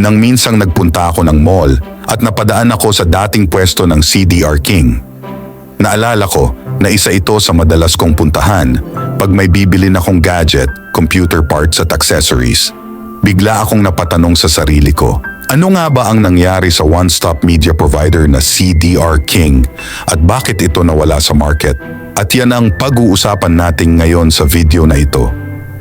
nang minsang nagpunta ako ng mall at napadaan ako sa dating pwesto ng CDR King. Naalala ko na isa ito sa madalas kong puntahan pag may bibili na akong gadget, computer parts at accessories. Bigla akong napatanong sa sarili ko, ano nga ba ang nangyari sa one-stop media provider na CDR King at bakit ito nawala sa market? At yan ang pag-uusapan natin ngayon sa video na ito.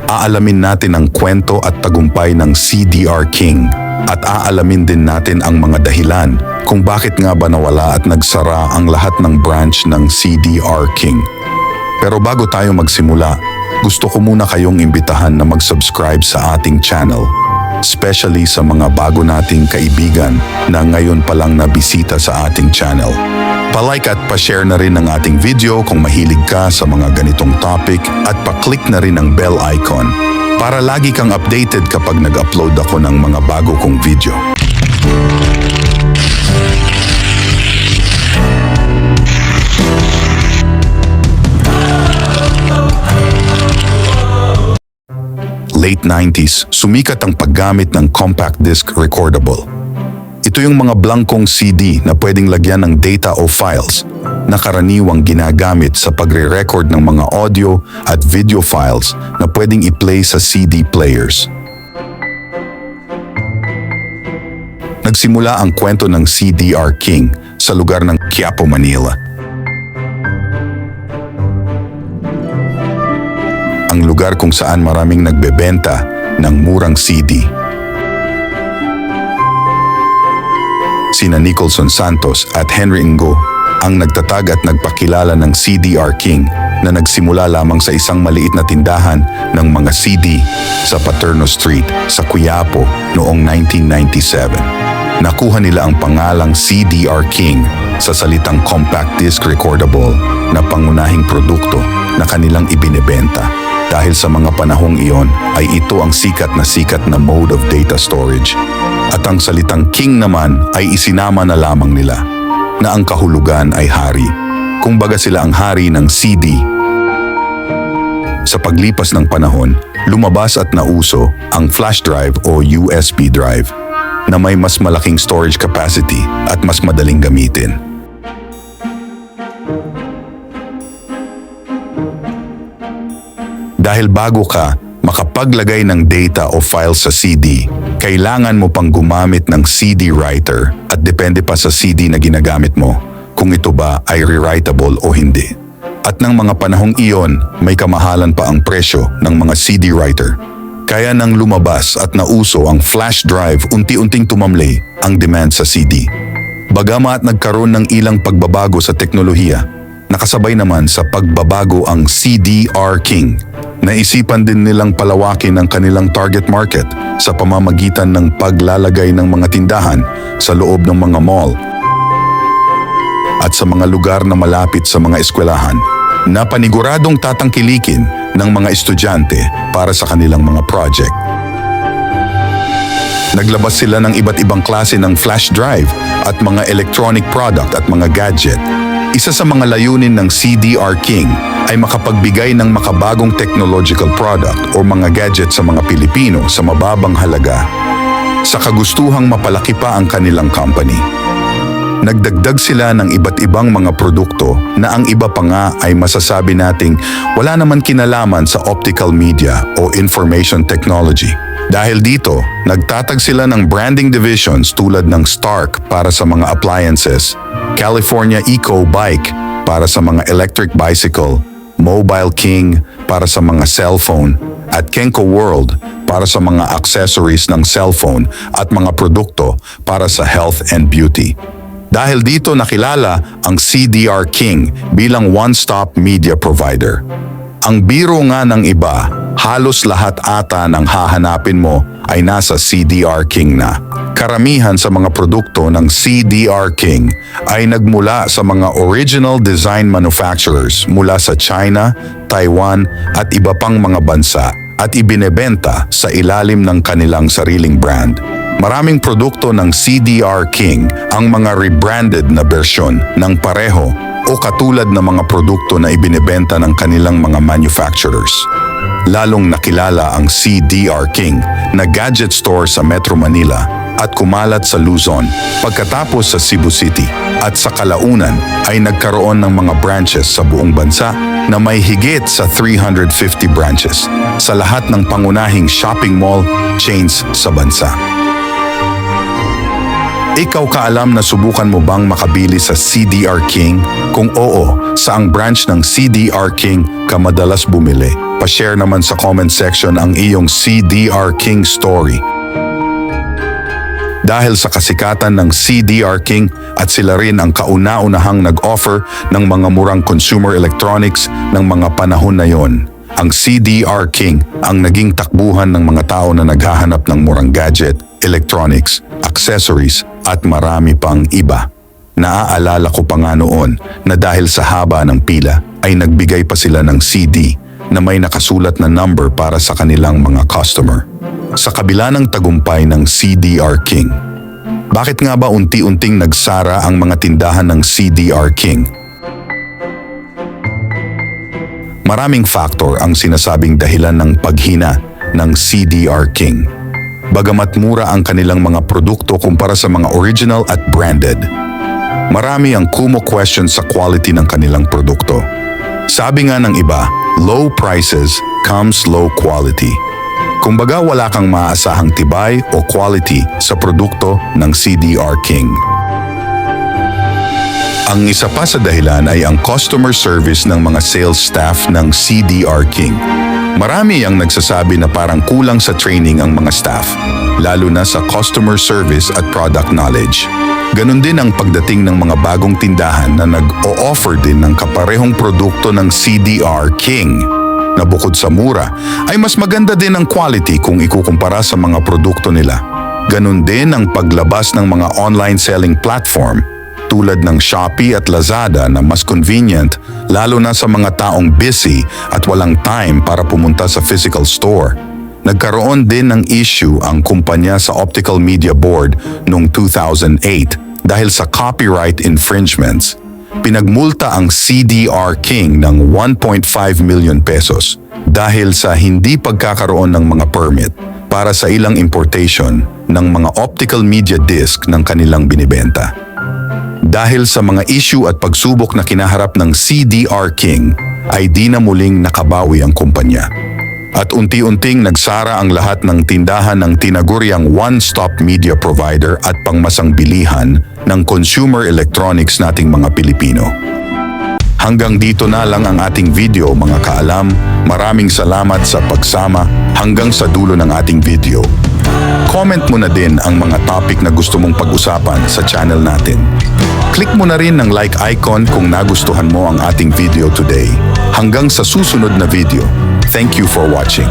Aalamin natin ang kwento at tagumpay ng CDR King at aalamin din natin ang mga dahilan kung bakit nga ba nawala at nagsara ang lahat ng branch ng CDR King. Pero bago tayo magsimula, gusto ko muna kayong imbitahan na mag-subscribe sa ating channel. Especially sa mga bago nating kaibigan na ngayon pa lang nabisita sa ating channel. Palike at pa-share na rin ang ating video kung mahilig ka sa mga ganitong topic at pa-click na rin ang bell icon para lagi kang updated kapag nag-upload ako ng mga bago kong video. late 90s, sumikat ang paggamit ng compact disc recordable. Ito yung mga blankong CD na pwedeng lagyan ng data o files na karaniwang ginagamit sa pagre-record ng mga audio at video files na pwedeng i-play sa CD players. Nagsimula ang kwento ng CDR King sa lugar ng Quiapo, Manila. ang lugar kung saan maraming nagbebenta ng murang CD. Sina Nicholson Santos at Henry Ngo ang nagtatag at nagpakilala ng CDR King na nagsimula lamang sa isang maliit na tindahan ng mga CD sa Paterno Street sa Quiapo noong 1997. Nakuha nila ang pangalang CDR King sa salitang compact disc recordable na pangunahing produkto na kanilang ibinebenta. Dahil sa mga panahong iyon ay ito ang sikat na sikat na mode of data storage. At ang salitang king naman ay isinama na lamang nila na ang kahulugan ay hari. Kung baga sila ang hari ng CD. Sa paglipas ng panahon, lumabas at nauso ang flash drive o USB drive na may mas malaking storage capacity at mas madaling gamitin. Dahil bago ka makapaglagay ng data o file sa CD, kailangan mo pang gumamit ng CD writer at depende pa sa CD na ginagamit mo kung ito ba ay rewritable o hindi. At ng mga panahong iyon, may kamahalan pa ang presyo ng mga CD writer. Kaya nang lumabas at nauso ang flash drive, unti-unting tumamlay ang demand sa CD. Bagamat nagkaroon ng ilang pagbabago sa teknolohiya, nakasabay naman sa pagbabago ang CDR King. Naisipan din nilang palawakin ang kanilang target market sa pamamagitan ng paglalagay ng mga tindahan sa loob ng mga mall at sa mga lugar na malapit sa mga eskwelahan na paniguradong tatangkilikin ng mga estudyante para sa kanilang mga project. Naglabas sila ng iba't ibang klase ng flash drive at mga electronic product at mga gadget. Isa sa mga layunin ng CDR King ay makapagbigay ng makabagong technological product o mga gadget sa mga Pilipino sa mababang halaga sa kagustuhang mapalaki pa ang kanilang company. Nagdagdag sila ng iba't ibang mga produkto na ang iba pa nga ay masasabi nating wala naman kinalaman sa optical media o information technology. Dahil dito, nagtatag sila ng branding divisions tulad ng Stark para sa mga appliances, California Eco Bike para sa mga electric bicycle, Mobile King para sa mga cellphone, at Kenko World para sa mga accessories ng cellphone at mga produkto para sa health and beauty. Dahil dito nakilala ang CDR King bilang one-stop media provider. Ang biro nga ng iba, halos lahat ata ng hahanapin mo ay nasa CDR King na. Karamihan sa mga produkto ng CDR King ay nagmula sa mga original design manufacturers mula sa China, Taiwan at iba pang mga bansa at ibinebenta sa ilalim ng kanilang sariling brand. Maraming produkto ng CDR King ang mga rebranded na bersyon ng pareho o katulad ng mga produkto na ibinebenta ng kanilang mga manufacturers. Lalong nakilala ang CDR King na gadget store sa Metro Manila at kumalat sa Luzon, pagkatapos sa Cebu City at sa Kalaunan ay nagkaroon ng mga branches sa buong bansa na may higit sa 350 branches sa lahat ng pangunahing shopping mall chains sa bansa. Ikaw kaalam na subukan mo bang makabili sa CDR King? Kung oo, saang branch ng CDR King ka madalas bumili? Pa-share naman sa comment section ang iyong CDR King story. Dahil sa kasikatan ng CDR King at sila rin ang kauna-unahang nag-offer ng mga murang consumer electronics ng mga panahon na yon. Ang CDR King ang naging takbuhan ng mga tao na naghahanap ng murang gadget, electronics, accessories at marami pang iba. Naaalala ko pa nga noon na dahil sa haba ng pila ay nagbigay pa sila ng CD na may nakasulat na number para sa kanilang mga customer. Sa kabila ng tagumpay ng CDR King, bakit nga ba unti-unting nagsara ang mga tindahan ng CDR King? Maraming faktor ang sinasabing dahilan ng paghina ng CDR King. Bagamat mura ang kanilang mga produkto kumpara sa mga original at branded, marami ang kumo-question sa quality ng kanilang produkto. Sabi nga ng iba, low prices comes low quality. Kumbaga wala kang maaasahang tibay o quality sa produkto ng CDR King. Ang isa pa sa dahilan ay ang customer service ng mga sales staff ng CDR King. Marami ang nagsasabi na parang kulang sa training ang mga staff, lalo na sa customer service at product knowledge. Ganon din ang pagdating ng mga bagong tindahan na nag-o-offer din ng kaparehong produkto ng CDR King na bukod sa mura ay mas maganda din ang quality kung ikukumpara sa mga produkto nila. Ganon din ang paglabas ng mga online selling platform tulad ng Shopee at Lazada na mas convenient lalo na sa mga taong busy at walang time para pumunta sa physical store. Nagkaroon din ng issue ang kumpanya sa Optical Media Board noong 2008 dahil sa copyright infringements. Pinagmulta ang CDR King ng 1.5 million pesos dahil sa hindi pagkakaroon ng mga permit para sa ilang importation ng mga optical media disc ng kanilang binibenta. Dahil sa mga issue at pagsubok na kinaharap ng CDR King, ay di na muling nakabawi ang kumpanya. At unti-unting nagsara ang lahat ng tindahan ng tinaguriang one-stop media provider at pangmasang bilihan ng consumer electronics nating mga Pilipino. Hanggang dito na lang ang ating video mga kaalam. Maraming salamat sa pagsama hanggang sa dulo ng ating video. Comment mo na din ang mga topic na gusto mong pag-usapan sa channel natin. Click mo na rin ng like icon kung nagustuhan mo ang ating video today. Hanggang sa susunod na video. Thank you for watching.